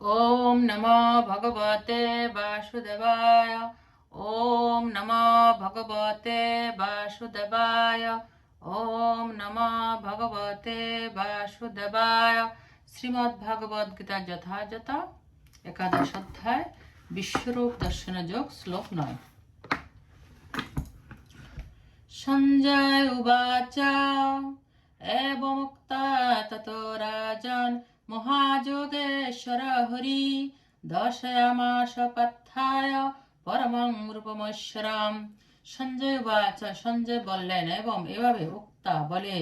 ॐ नमो भगवते वासुदेवाय ॐ नमो भगवते वासुदेवाय ॐ नमो ভগবতে বাসুদেবায় শ্রীমদ্ ভগবদ গীতা যথাযথ একাদশ অধ্যায় বিশ্বরূপ দর্শন যোগ শ্লোক নয় সঞ্জয় উবাচ এবমুক্তা ততো রাজন মহাযোগেশ্বর হরি দর্শয়ামাস পাত্থায় পরমং রূপমৈশ্বরম। সঞ্জয় উবাচ সঞ্জয় বললেন, এবং এভাবে উক্তা বলে,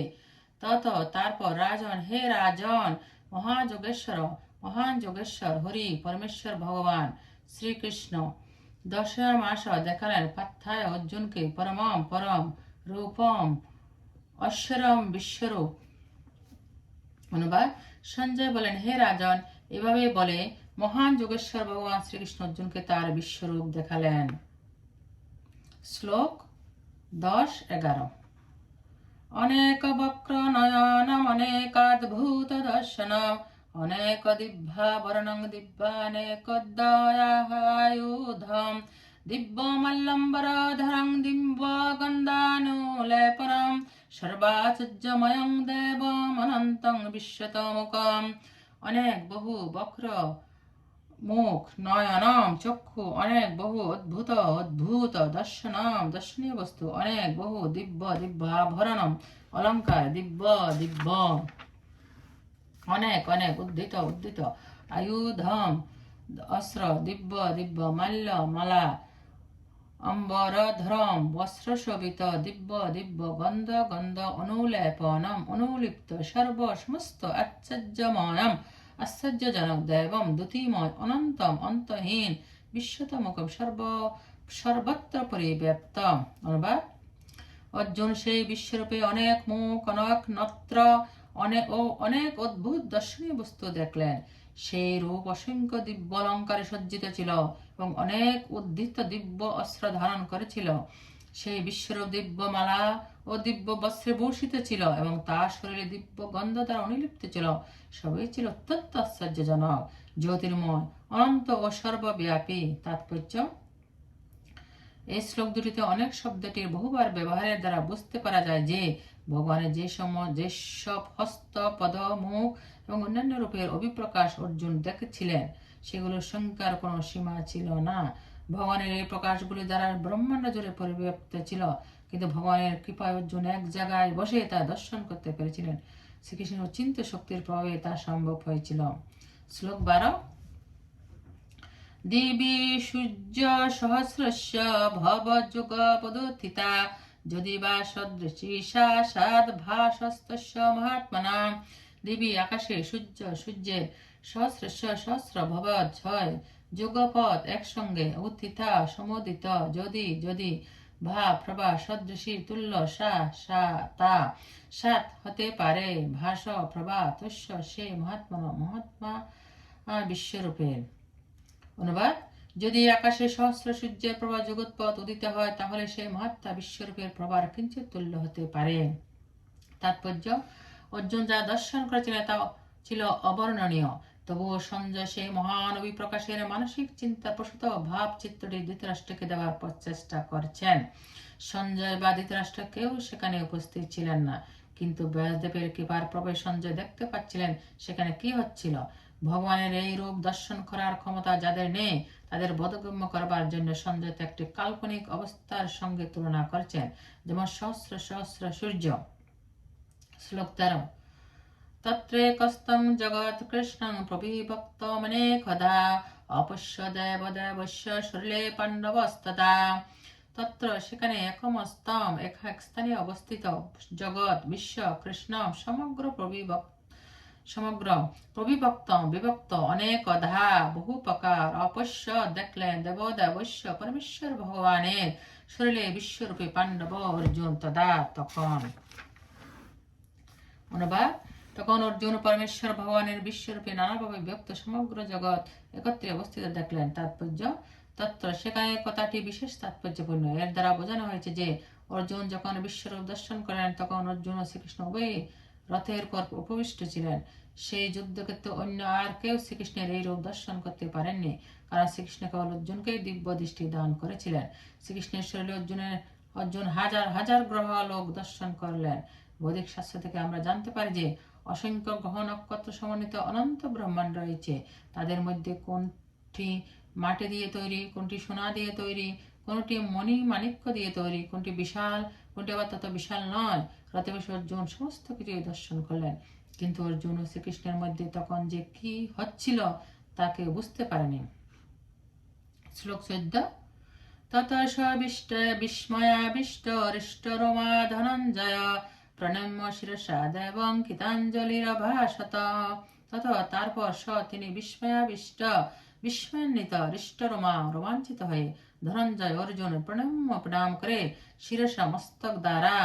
তত তারপর রাজন, হে রাজন, মহাযোগেশ্বর, মহান যোগেশ্বর হরি, পরমেশ্বর ভগবান, শ্রীকৃষ্ণ। দশরা মাস দেখালেন পাত্থায় অর্জুনকে, পরমম, পরম রূপম, অশ্বরম, বিশ্বরূপ। অনুবাদ সঞ্জয় বলেন, হে রাজন। এভাবে বলে, মহান যোগেশ্বর ভগবান শ্রীকৃষ্ণ অর্জুনকে তার বিশ্বরূপ দেখালেন। শ্লোক দশ, এগারো। অনেক বক্র নয়ন অনেকাদ্ভূত দর্শন, অনেক দিব্যা দিব্যাবরণং দিব্যানেক দয়াহায়ুধম দিব্যমল্লম্বরধরং দিব্য মল্লম্বর ধরং দিব্য গন্ধানুলেপনম সর্বাচুজ্যময়ং দেবমনন্তং বিশ্বতমুখম। অনেক বহু বক্র, মুখ, নয়নম, চক্ষু, অনেক বহু অদ্ভুত অদ্ভুত দর্শনম, দর্শনীয় বস্তু, অনেক বহু দিব্য দিব্যাভরণম অলঙ্কার, দিব্য দিব্য অনেক অনেক উদ্ধৃত উদ্ধৃত। আয়ুধম, অস্ত্র, দিব্য দিব্য, মাল্য, মালা অম্বরধরম বস্ত্রশোভিত দিব্য দিব্য গন্ধ গন্ধ অনুলেপনম অনুলিপ্ত সর্ব সমস্ত আশ্চর্যময়ম আশ্চর্যজনক দেবম দ্যুতিময় অনন্তম অন্তহীন বিশ্বতমকম সর্ব সর্বত্র পরিব্যাপ্ত অনুবাদ অর্জুন সেই বিশ্বরূপে অনেক মুখ অনেক নত্র অনেক ও অনেক অদ্ভুত দর্শনীয় বস্তু দেখলেন সেই রূপ অসংখ্য দিব্য অলঙ্কারে সজ্জিত ছিল এবং অনেক উদ্ধৃত দিব্য অস্ত্র ধারণ করেছিল। সেই বিশ্বরূপ দিব্য মালা ও দিব্য বস্ত্রে ভূষিত ছিল এবং তার শরীরে দিব্য গন্ধ দ্বারা অনুলিপ্ত ছিল। সবই ছিল অত্যন্ত আশ্চর্যজনক। জ্যোতির্ময়, অনন্ত ও সর্বব্যাপী তাৎপর্য। এই শ্লোক দুটিতে অনেক শব্দটির বহুবার ব্যবহারের দ্বারা বুঝতে পারা যায় যে, ভগবানের যে সময় যেসব হস্ত, পদ, মুখ এবং অন্যান্য রূপের অভিপ্রকাশ অর্জুন দেখেছিলেন। সেগুলোর সংখ্যার কোনো সীমা ছিল না। ভগবানের এই প্রকাশগুলি দ্বারা ব্রহ্মাণ্ড জুড়ে পরিব্যাপ্ত ছিল। কিন্তু ভগবানের কৃপায় অর্জুন এক জায়গায় বসে তা দর্শন করতে পেরেছিলেন। শ্রীকৃষ্ণের চিন্ত শক্তির প্রভাবে তা সম্ভব হয়েছিল। শ্লোক বারো। দেবী সূর্য সহস্রস্য ভব যুগ পদোত্থিতা, যদি বা সদৃশী সাদ ভাসস্তস্য মহাত্মনা। দেবী আকাশে সূর্য সূর্যের সহস্রস্য সহস্র ছয় যুগপথ একসঙ্গে উত্থিতা সমুদিত। যদি যদি ভা প্রভা সদৃশী তুল্য সা সা তা সাত হতে পারে। ভাস প্রভা তুষ্য সে মহাত্মা মহাত্মা আহ, বিশ্বরূপের অনুবাদ যদি আকাশে সহস্র সূর্যের প্রভা জগৎপথ উদিত হয় তাহলে সেই মহাত্মা বিশ্বরূপের প্রভার কিঞ্চিত তুল্য হতে পারে। তাৎপর্য অর্জুন যা দর্শন করেছিলেন তা ছিল অবর্ণনীয়। তবুও সঞ্জয় সেই মহান অভিপ্রকাশের মানসিক চিন্তা প্রসূত ভাব চিত্রটি ধৃতরাষ্ট্রকে দেওয়ার প্রচেষ্টা করছেন। সঞ্জয় বা ধৃতরাষ্ট্র কেউ সেখানে উপস্থিত ছিলেন না। কিন্তু ব্যাসদেবের কৃপার প্রবেশ সঞ্জয় দেখতে পাচ্ছিলেন সেখানে কি হচ্ছিল। ভগবানের এই রূপ দর্শন করার ক্ষমতা যাদের নেই, তাদের বোধগম্য করবার জন্য সঞ্জয় একটি কাল্পনিক অবস্থার সঙ্গে তুলনা করছেন। যেমন সহস্র সহস্র সূর্য। শ্লোক তেরো। তত্রেকস্तं জগৎ কৃষ্ণং প্রবিভক্তমনেকদা অপশ্য দেব দেবস্য শরীরে পাণ্ডবস্তদা তত্র সেখানে একমস্তম এক এক স্থানে অবস্থিত জগৎ বিশ্ব কৃষ্ণ সমগ্র প্রবিভক্ত সমগ্র প্রবিভক্ত বিভক্ত অনেক অধা বহু প্রকার অপশ্য দেখলেন দেব দেবস্য পরমেশ্বর ভগবানের শরীরে বিশ্বরূপে পাণ্ডব অর্জুন তদা তখন অনুবাদ তখন অর্জুন পরমেশ্বর ভগবানের বিশ্বরূপে নানাভাবে ব্যক্ত সমগ্র জগৎ একত্রে অবস্থিত দেখলেন। তাৎপর্য তত্ত্ব সেখানে কথাটি বিশেষ তাৎপর্যপূর্ণ। এর দ্বারা বোঝানো হয়েছে যে, অর্জুন যখন বিশ্বরূপ দর্শন করেন, তখন অর্জুন ও শ্রীকৃষ্ণ উভয়ই রথের পর উপবিষ্ট ছিলেন। সেই যুদ্ধক্ষেত্রে অন্য আর কেউ শ্রীকৃষ্ণের এই রূপ দর্শন করতে পারেননি, কারণ শ্রীকৃষ্ণ কেবল অর্জুনকেই দিব্য দৃষ্টি দান করেছিলেন। শ্রীকৃষ্ণের শরীরে অর্জুনের, অর্জুন হাজার হাজার গ্রহ লোক দর্শন করলেন। বৈদিক শাস্ত্র থেকে আমরা জানতে পারি যে অসংখ্য গ্রহ নক্ষত্র সমন্বিত অনন্ত ব্রহ্মাণ্ড রয়েছে। তাদের মধ্যে কোনটি মাটি দিয়ে তৈরি, কোনটি সোনা দিয়ে তৈরি, কোনটি মণি মাণিক্য দিয়ে তৈরি, কোনটি বিশাল, কোনটি আবার তত বিশাল নয়। রতবেশ অর্জুন সমস্ত কিছুই দর্শন করলেন। কিন্তু অর্জুন ও শ্রীকৃষ্ণের মধ্যে তখন যে কি হচ্ছিল তাকে বুঝতে পারেনি। শ্লোক চোদ্দ, তত সবিষ্ট বিস্ময়াবিষ্ট হৃষ্টরোমা ধনঞ্জয় প্রণম্য শিরসা দেবং কৃতাঞ্জলিরভাষত তত তারপর স তিনি বিস্ময়াবিষ্ট বিস্ময়ান্বিত হৃষ্টরোমা রোমাঞ্চিত হয়ে ধনঞ্জয় অর্জুন প্রণম্য প্রণাম করে শিরসা মস্তক দ্বারা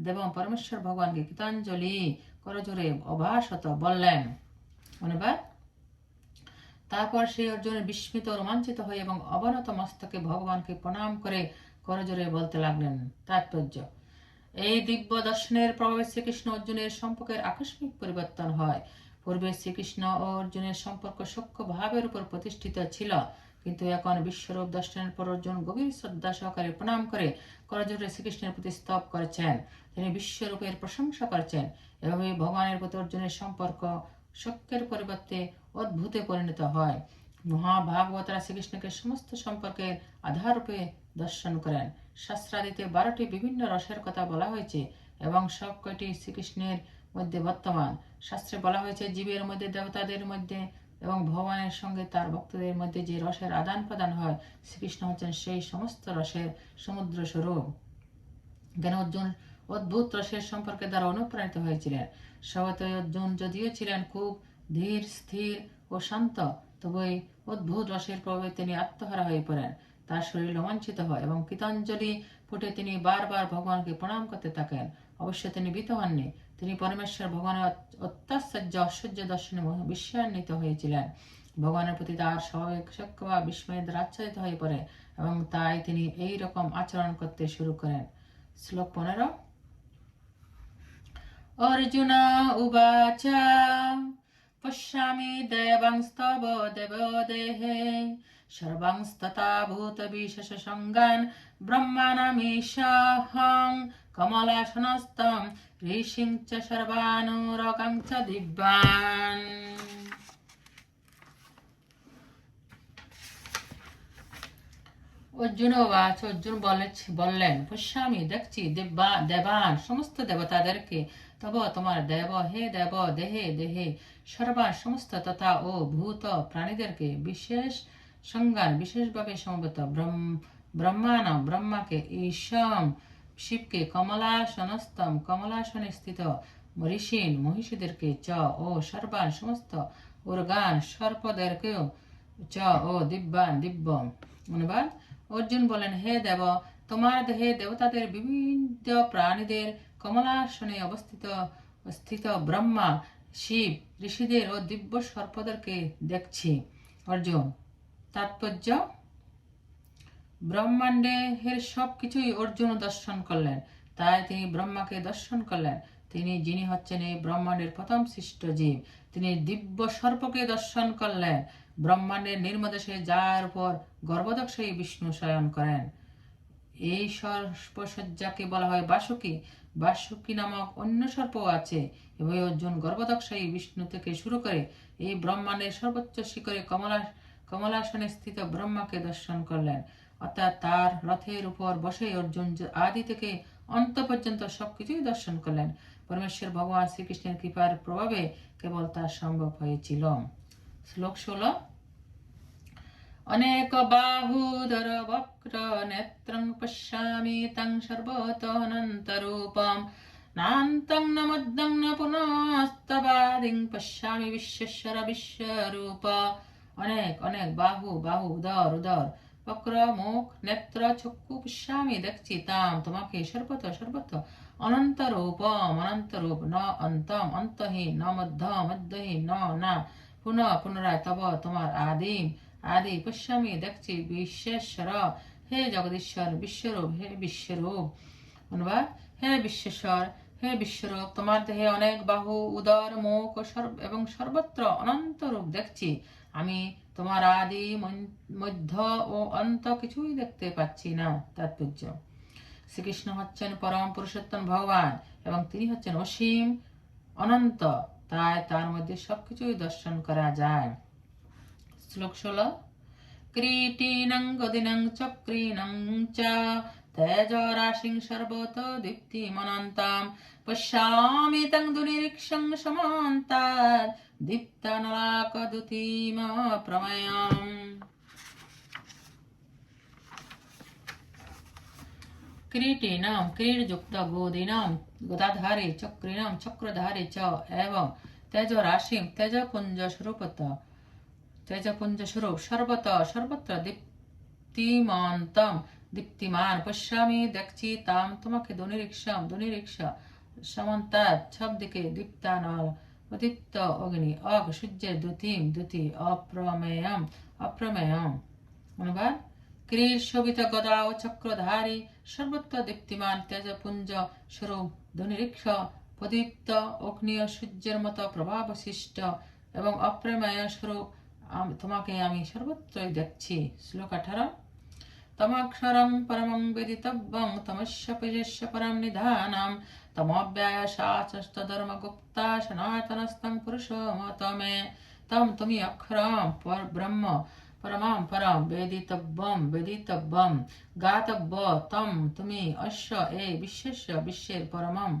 দেবং পরমেশ্বর ভগবানকে কৃতাঞ্জলি করজোরে অভাষত বললেন। অনুবাদ। তারপর সেই অর্জুনের বিস্মিত, রোমাঞ্চিত হয়ে এবং অবনত মস্তকে ভগবানকে প্রণাম করে করজোরে বলতে লাগলেন। তাৎপর্য। এই দিব্য দর্শনের প্রভাবে শ্রীকৃষ্ণ অর্জুনের সম্পর্কের আকস্মিক পরিবর্তন হয়। পূর্বে শ্রীকৃষ্ণ ও অর্জুনের সম্পর্ক সূক্ষ্ম ভাবের উপর প্রতিষ্ঠিত ছিল, কিন্তু এখন বিশ্বরূপ দর্শনের পর অর্জুন গভীর শ্রদ্ধা সহকারে প্রণাম করে করজোরে শ্রীকৃষ্ণের প্রতি স্তব করেছেন। তিনি বিশ্বরূপের প্রশংসা করেছেন। এভাবে ভগবানের প্রতি অর্জুনের সম্পর্ক শক্যের পরিবর্তে অদ্ভুতে পরিণত হয়। মহাভাগবতরা শ্রীকৃষ্ণকে সমস্ত সম্পর্কের আধাররূপে দর্শন করেন। শাস্ত্রাদিতে বারোটি বিভিন্ন রসের কথা বলা হয়েছে এবং সব কয়টি শ্রীকৃষ্ণের মধ্যে বর্তমান। শাস্ত্রে বলা হয়েছে, জীবের মধ্যে, দেবতাদের মধ্যে এবং ভগবানের সঙ্গে তার ভক্তদের মধ্যে যে রসের আদান প্রদান হয়, শ্রীকৃষ্ণ হচ্ছেন সেই সমস্ত রসের সমুদ্র স্বরূপ জ্ঞান অর্জুন অদ্ভুত রসের সম্পর্কে দ্বারা অনুপ্রাণিত হয়েছিলেন? স্বভাবতই অর্জুন যদিও ছিলেন খুব ধীর, স্থির ও শান্ত, তবু অদ্ভুত রসের প্রভাবে তিনি আত্মহারা হয়ে পড়েন। তার শরীর রোমাঞ্চিত হয় এবং কীতাঞ্জলি ফুটে তিনি বারবার ভগবানকে প্রণাম করতে থাকেন। অবশ্য তিনি বিত হননি। তিনি পরমেশ্বর ভগবানের অত্যাশ্চর্য ঐশ্বর্য দর্শনে বিশ্বান্বিত হয়েছিলেন। ভগবানের প্রতি তার স্বাভাবিক বা বিস্ময়ে আচ্ছাদিত হয়ে পড়ে এবং তাই তিনি এই রকম আচরণ করতে শুরু করেন। শ্লোক পনেরো। অর্জুনা উবাচা पश्यामि देवांस्तव देवो देहे सर्वांस्तथा भूतविशेषसङ्गान् ब्रह्माणमीशाहं कमलासनस्तं ऋषिं च सर्वानुरकं च दिव्यान् অর্জুন বাচ, অর্জুন বললেন পশ্যামি দেখছি দেবা দেবান, সমস্ত দেবতাদেরকে। তব তোমার দেব, হে দেব, দেহে দেহে। সর্বান সমস্ত তথা ও ভূত প্রাণীদেরকে বিশেষ সংজ্ঞান বিশেষভাবে সমবেত ব্রহ্ম ব্রহ্মাকে ঈশম শিবকে কমলাসনস্তম কমলাসনে স্থিত ঋষিন মহিষীদেরকে চ ও সর্বান সমস্ত উর্গান সর্পদেরকেও চ ও দিব্যান দিব্য অনুবাদ অর্জুন বলেন, হে দেব, তোমার দেহে দেবতাদের বিভিন্ন প্রাণীদের কমলাসনে অবস্থিত, স্থিত ব্রহ্মা, শিব, ঋষিদের ও দিব্য সর্পদেরকে দেখছি। অর্জুন, তাৎপর্য? ব্রহ্মাণ্ডে এর সব কিছুই অর্জুন দর্শন করলেন। তাই তিনি ব্রহ্মাকে দর্শন করলেন। তিনি, যিনি হচ্ছেন এই ব্রহ্মাণ্ডের প্রথম সৃষ্ট জীব, তিনি দিব্য সর্পকে দর্শন করলেন। ব্রহ্মাণ্ডের নির্মদেশে যার উপর গর্ভদক্ষী বিষ্ণু শয়ন করেন। এই সর্পসজ্জাকে বলা হয় বাসুকি। বাসুকি নামক অন্য সর্প আছে। এবং অর্জুন গর্ভদক্ষী বিষ্ণু থেকে শুরু করে এই ব্রহ্মাণ্ডের সর্বোচ্চ শিখরে কমলা কমলাসনে স্থিত ব্রহ্মাকে দর্শন করলেন। অর্থাৎ তার রথের উপর বসে অর্জুন আদি থেকে অন্ত পর্যন্ত সবকিছুই দর্শন করলেন। পরমেশ্বর ভগবান শ্রীকৃষ্ণের কৃপার প্রভাবে কেবল তা সম্ভব হয়েছিল। শ্লোক ষোলো। অনেক বাহুদর বক্র নেত্রং পশ্যামি তং সর্বতনন্তরূপম নান্তং ন মদ্যং ন পুনস্তবাদিং পশ্যামি বিশ্বশ্বর বিশ্বরূপ। অনেক অনেক বাহু বাহু, উদর উদর। বক্র, মুখ, নেত্র, চক্ষু, পশ্যামি দেখছি তাম। তোমাকে সর্বত সর্বত অনন্ত রূপম অনন্ত রূপ ন অন্তম, অন্তহীন, ন মধ্য মধ্যহীন, ন না। পুনঃ পুনরায় তব তোমার আদিম, আদি পশ্যামি দেখছি বিশ্বেশ্বর হে জগদীশ্বর, বিশ্বরূপ, হে বিশ্বরূপ। অনুবাদ, হে বিশ্বেশ্বর হে বিশ্বরূপ, তোমার দেহে অনেক বাহু, উদর, মুখ এবং সর্বত্র অনন্ত রূপ দেখছি। আমি তোমার আদি মধ্য ও অন্ত কিছুই দেখতে পাচ্ছি না। তাৎপর্য। শ্রীকৃষ্ণ হচ্ছেন পরম পুরুষোত্তম ভগবান এবং তিনি হচ্ছেন অসীম অনন্ত। তাই তার মধ্যে সবকিছুই দর্শন করা যায়। শ্লোক ষোলো ক্রীটিনং গদিনং চক্রীণং চা তেজরাশিং সর্বত দীপ্তি মনন্তাম, পশ্যামি তং দুনিরিক্ষং সমান্তার, দীপ্তানলাকদুতিম প্রময়াম। ক্রীটিনাম ক্রীড়যুক্ত গোদিনাম गदाधारे चक्रिणां चक्रधारे च एवं तेजराशिं तेजपुञ्जस्वरूपत तेजपुञ्जस्वरूप सर्वत सर्वत्र দীপ্তিমন্তম দীপ্তিমান পশ্যামি দেখছি তাম তোমাকে দনিরিক্ষাম দনিরিক্ষা সমন্তাৎ সব দিকে দীপ্তানল উদিপ্ত অগ্নি অগ সূর্যের দ্যুতিম দ্যুতি অপ্রমেয়ম অপ্রমেয়ম অনুবাদ ক্রীর শোভিত গদা ও চক্রধারী সর্বত্র দীপ্তিমান তেজপুঞ্জ স্বরূপ ধনিরিক্ষ প্রদীপ্ত অগ্নিয় সূর্যের মতো প্রভাবশিষ্ট এবং অপ্রেময় স্বরূপ তোমাকে আমি সর্বত্রই দেখছি। শ্লোক আঠারো। তমক্ষরং পরমং বেদিতব্যং তমস্য পজস্য পরম সনাতনস্তং পুরুষমতমে তম তুমি অক্ষরম ব্রহ্ম পরমাম পরম বেদিতব্যম বেদিতব্যম গাতব্য তম তুমি অশ্ব এ বিশ্বস্য বিশ্বের পরমম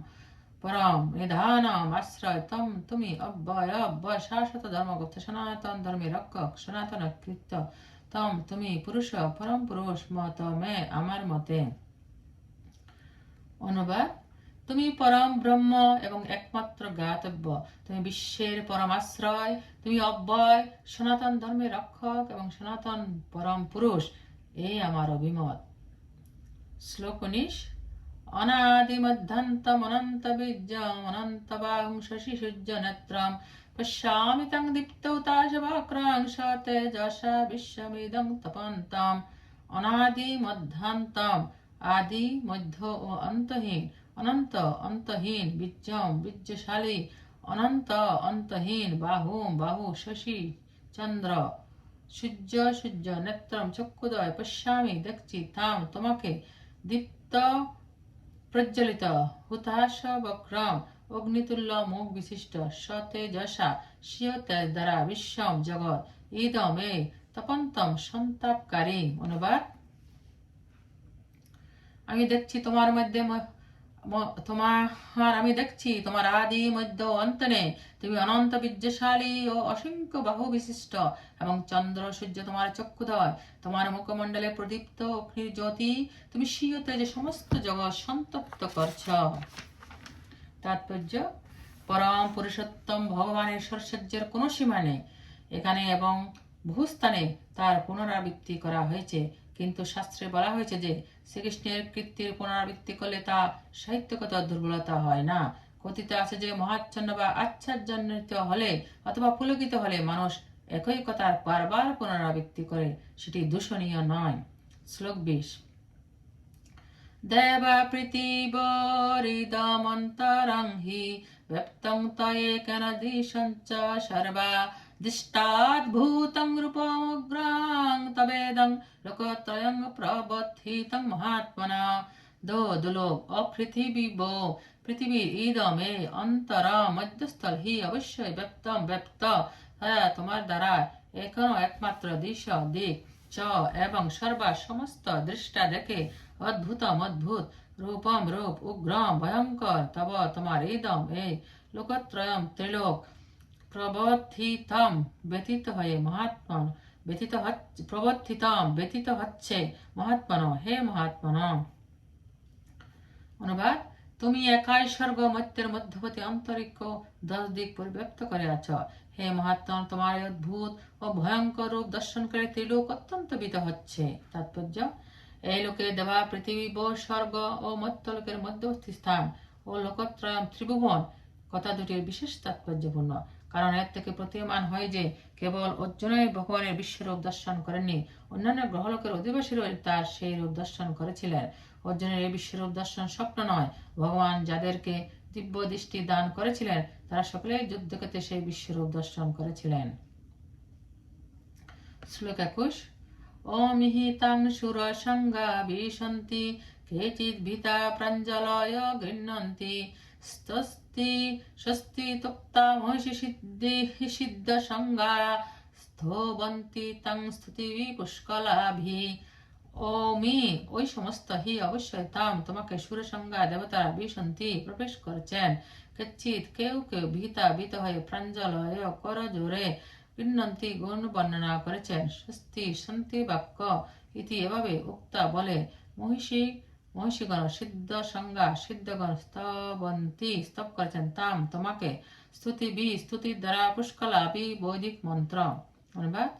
পরম নিধানম আশ্রয় তম তুমি অব্যয় অব্যয় শাশ্বত ধর্মগুপ্ত সনাতন ধর্মে রক্ষক সনাতন কৃত্য তম তুমি পুরুষ পরম পুরুষ মত মে আমার মতে অনুবাদ তুমি পরম ব্রহ্ম এবং একমাত্র জ্ঞাতব্য। তুমি বিশ্বের পরমাশ্রয়, তুমি অব্যয়, সনাতন ধর্মের রক্ষক এবং সনাতন পরম পুরুষ। এই আমার অভিমত। শ্লোক উনিশ অনাদিমধ্যন্তমনন্ত বীর্যম অনন্ত বাহুং শশি সূর্য নেত্রম পশ্যামি তং দীপ্তৌ তাশবাক্রাং তেজসা বিশ্বমিদং তপন্তম অনাদি মধ্যান্তম আদি, মধ্য ও অন্তহীন। অনন্ত অন্তহীন বীর্যম বীর্যশালী, অনন্ত অন্তহীন বাহু বাহু শশী চন্দ্র। সূর্য সূর্য নেত্রম, চক্ষুদয়, পশ্যামি দেখছি তাম তোমাকে দীপ্ত, প্রজ্বলিত, হুতাশ, বক্রম, অগ্নিতুল্য, মুখ বিশিষ্ট, সতেজসা তেজ দ্বারা বিশ্বম জগৎ, ইদম এ তপন্তম সন্তাপকারী, অনুবাদ। আমি দেখছি তোমার মধ্যে তোমার আমি দেখছি তোমার আদি মধ্য ও অন্ত নেই তুমি অনন্ত বিদ্যশালী ও অসংখ্য বাহু বিশিষ্ট এবং চন্দ্র সূর্য তোমার চক্ষুদয় তোমার মুখমণ্ডলে প্রদীপ্ত অগ্নির জ্যোতি তুমি স্বীয়তে যে সমস্ত জগৎ সন্তপ্ত করছ তাৎপর্য পরম পুরুষোত্তম ভগবানের ঐশ্বর্যের কোনো সীমা নেই এখানে এবং বহুস্থানে তার পুনরাবৃত্তি করা হয়েছে কিন্তু শাস্ত্রে বলা হয়েছে যে শ্রীকৃষ্ণের কীর্তির পুনরাবৃত্তি করলে তা সাহিত্যগত দুর্বলতা হয় না। কথিত আছে যে মহাচ্ছন্ন বা আচ্ছাদজনিত হলে অথবা পুলকিত হলে মানুষ একই কথার বারবার পুনরাবৃত্তি করে, সেটি দূষণীয় নয়। শ্লোক বিশ। দেবা প্রীতিবরিদমন্তরং হি ব্যক্তং তয়েকনদৃশং চ সর্বা দৃষ্টাদ্ভূतं রূপমগ্রাং তবেদং লোকত্রয়ং প্রবর্ধিতং মহাত্মনা দো দুলোক অপৃথিবী পৃথিবীর ইদমে অন্তর মধ্যস্থল হি অবশ্যই ব্যক্তম ব্যক্ত হ্যাঁ তোমার দ্বারা এখনও একমাত্র দিশ দিক চ এবং সর্বা সমস্ত দৃষ্টা দেখে অদ্ভুতম অদ্ভুত রূপম রূপ উগ্রম ভয়ঙ্কর তব তোমার ইদম এই লোকত্রয়ম ত্রিলোক প্রবর্ধিতম ব্যতীত হয়ে মহাত্মন ব্যতীত হচ্ছে প্রবর্ধিতম ব্যতীত হচ্ছে মহাত্মন, হে মহাত্মন। অনুবাদ, তুমি একাই স্বর্গ মত্যের মধ্যবর্তী অন্তরিক্ষ দশ দিক পরিব্যাপ্ত করে আছ। হে মহাত্মন, তোমার অদ্ভুত ও ভয়ঙ্কর রূপ দর্শন করে ত্রিলোক অত্যন্ত বিত হচ্ছে। তাৎপর্য, এই লোকে দেবা, পৃথিবী বো স্বর্গ ও মত্যলোকের মধ্যবর্তী স্থান ও লোকত্রয়ম ত্রিভুবন, কথা দুটির বিশেষ তাৎপর্যপূর্ণ। কারণ এর থেকে প্রতীয়মান হয় যে কেবল অর্জুনই ভগবানের বিশ্বরূপ দর্শন করেননি, অন্যান্য গ্রহলোকের অধিবাসীরাও তার সেই রূপ দর্শন করেছিলেন। অর্জুনের এই বিশ্বরূপ দর্শন স্বপ্ন নয়, ভগবান যাদেরকে দিব্য দৃষ্টি দান করেছিলেন, তারা সকলেই যুদ্ধক্ষেত্রে সেই বিশ্বরূপ দর্শন করেছিলেন। শ্লোক একুশ, অমিহিতাং সংজ্ঞা বিশন্তি কেচিৎ ভীতা প্রাঞ্জলয় গৃহ্ণন্তি, স্তস্তি স্বস্তি তক্তা মহিষি সিদ্ধি সিদ্ধ সংজ্ঞা স্থবন্তি তাং স্তুতি পুষ্কলাভি ওমি ওই সমস্ত হি অবশ্যই তাম, তোমাকে সুরসংজ্ঞা দেবতারা বিশন্তি প্রবেশ করেছেন। কেচিত কেউ কেউ ভীতা ভীত হয়ে প্রাঞ্জলয় কর জোরে পিন্নন্তি গুণ বর্ণনা করেছেন। স্বস্তি শান্তি বাক্য ইতি এভাবে উক্তা বলে, মহিষী মহিষীগণ সিদ্ধ সংজ্ঞা সিদ্ধগণ স্তবন্তি স্তব করেছেন তাম তোমাকে স্তুতি বি স্তুতির দ্বারা পুষ্কলা বি বৈদিক মন্ত্র অনুবাদ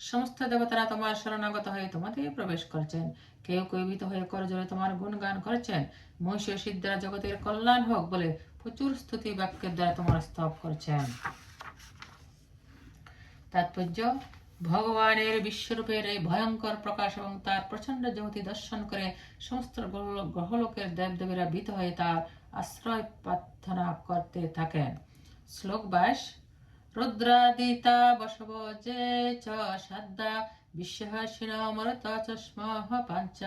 সমস্ত দেবতারা তোমার শরণাগত হয়ে তোমাতে প্রবেশ করছেন কেউ কেউ ভীত হয়ে করজোরে তোমার গুণগান করেছেন মহিষ সিদ্ধরা জগতের কল্যাণ হোক বলে প্রচুর স্তুতি বাক্যের দ্বারা তোমার স্তব করছেন তাৎপর্য ভগবানের বিশ্বরূপের এই ভয়ঙ্কর প্রকাশ এবং তার প্রচণ্ড জ্যোতি দর্শন করে সমস্ত গ্রহলোকের দেবদেবীরা ভীত হয়ে তার আশ্রয় প্রার্থনা করতে থাকেন। শ্লোক বাইশ, রুদ্রাদিতা বসব যে চ সাদ্দা, বিশ্বহাসিন মরত চস্মহ পাঞ্চ,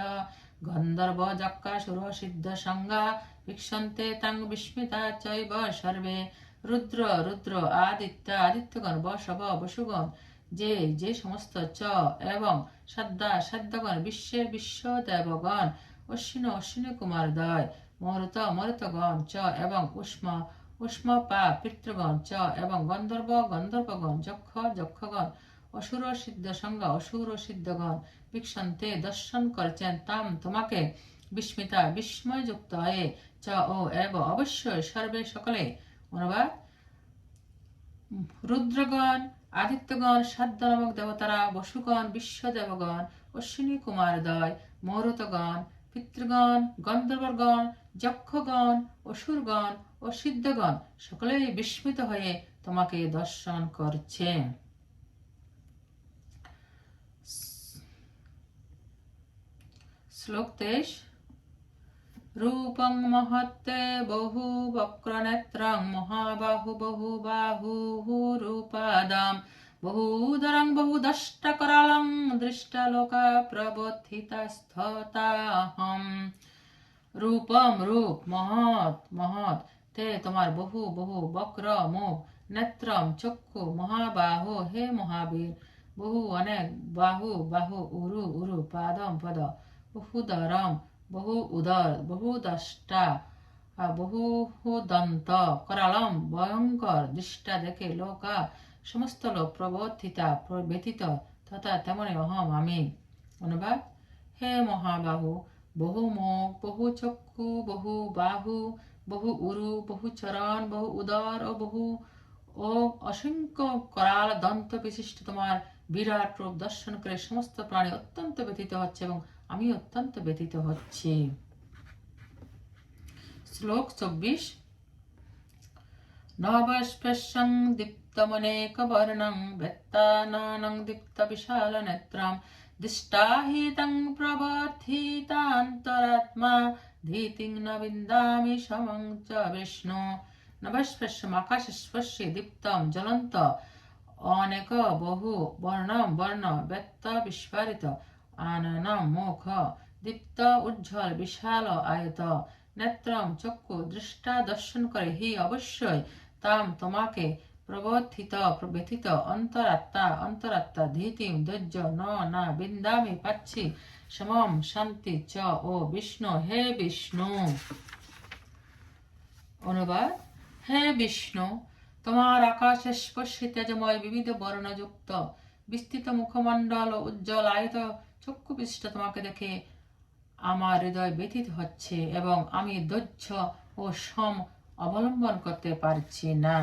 গন্ধর্ব যক্কা সুর সিদ্ধ সংজ্ঞা বিক্ষন্তে তাং বিস্মিতা চৈব সর্বে, রুদ্র রুদ্র, আদিত্য আদিত্যগণ বসব বসুগণ যে যে সমস্ত চ এবং সাদ্দা সাদ্যগণ বিশ্বের বিশ্ব দেবগণ অশ্বিন, অশ্বিনী কুমার দয় মরুত মরুতগণ চ এবং উষ্ম উষ্মপা পিতৃগণ, চ এবং গন্ধর্ব, গন্ধর্বগণ, যক্ষ, যক্ষগণ, অসুর সিদ্ধ সংজ্ঞা অসুর সিদ্ধগণ ভিক্ষন্তে দর্শন করছেন তাম তোমাকে, বিস্মিতা, বিস্ময়যুক্ত হয়ে, চ, ও, এব, অবশ্যই সর্বে সকলে, অনুবাদ, রুদ্রগণ আদিত্যগণ সাধ্য নামক দেবতারা, বসুগণ, বিশ্বদেবগণ অশ্বিনী কুমারদয় মরুতগণ, পিতৃগণ, গন্ধর্বগণ, যক্ষগণ, অসুরগণ ও সিদ্ধগণ সকলেই বিস্মিত হয়ে তোমাকে দর্শন করছে। শ্লোক তেইশ। রূপং মহত্তে বহু বক্রনেত্রং মহাবাহু বহু বাহু রূপাদাম। বহুদরং বহুদষ্টকরালং দৃষ্টালোকা প্রবোধিতস্থতাহম রূপম রূপ মহৎ মহৎ। তে তোমার বহু বহু বক্র মুখ নেত্রম চক্ষু মহাবাহু হে মহাবীর। বহু অনেক বাহু বাহু উরু উরু পাদম পদ। বহুদরম বহু উদর, বহু দষ্টা বহু দন্ত করালম, ভয়ঙ্কর দৃষ্টা দেখে লোকা সমস্ত লোক প্রবর্তিতা ব্যতীত তথা তেমনি অহম, আমি। অনুবাদ, হে মহাবাহু, বহু মুখ, বহু চক্ষু, বহু বাহু, বহু উরু, বহু চরণ, বহু উদর ও বহু, ও অসংখ্য করাল দন্ত বিশিষ্ট তোমার বিরাট রূপ দর্শন করে সমস্ত প্রাণী অত্যন্ত ব্যথিত হচ্ছে এবং আমি অত্যন্ত ব্যথিত হচ্ছি। শ্লোক চব্বিশ। নবস্পৃশং দীপ্তমনেকবর্ণং বেত্তানানং দীপ্ত বিশাল নেত্রম দিষ্টাহিতং প্রবর্ধিতান্তরাত্মা ধীতিং ন বিন্দামি সমং চ বিষ্ণু। নবস্পৃশম আকাশস্পর্শে দীপ্তম জ্বলন্ত অনেক বহু বর্ণম বর্ণ ব্যক্ত বিস্ফারিত আননম মুখ দীপ্ত উজ্জ্বল বিশাল আয়ত নেত্রম চক্ষু দৃষ্টা দর্শন করে হি অবশ্যই তাম তোমাকে প্রবর্ধিত ব্যথিত অন্তরাত্মা অন্তরাত্মা ধীতিম ধৈর্য ন না বিন্দামি পাচ্ছি সমম শান্তি চ ও বিষ্ণু হে বিষ্ণু অনুবাদ হে বিষ্ণু তোমার আকাশে স্পর্শী তেজময় বিবিধ বর্ণযুক্ত বিস্তৃত মুখমণ্ডল উজ্জ্বল আয়ত চক্ষু বিশিষ্ট তোমাকে দেখে আমার হৃদয় ব্যথিত হচ্ছে এবং আমি ধৈর্য ও সম অবলম্বন করতে পারছি না।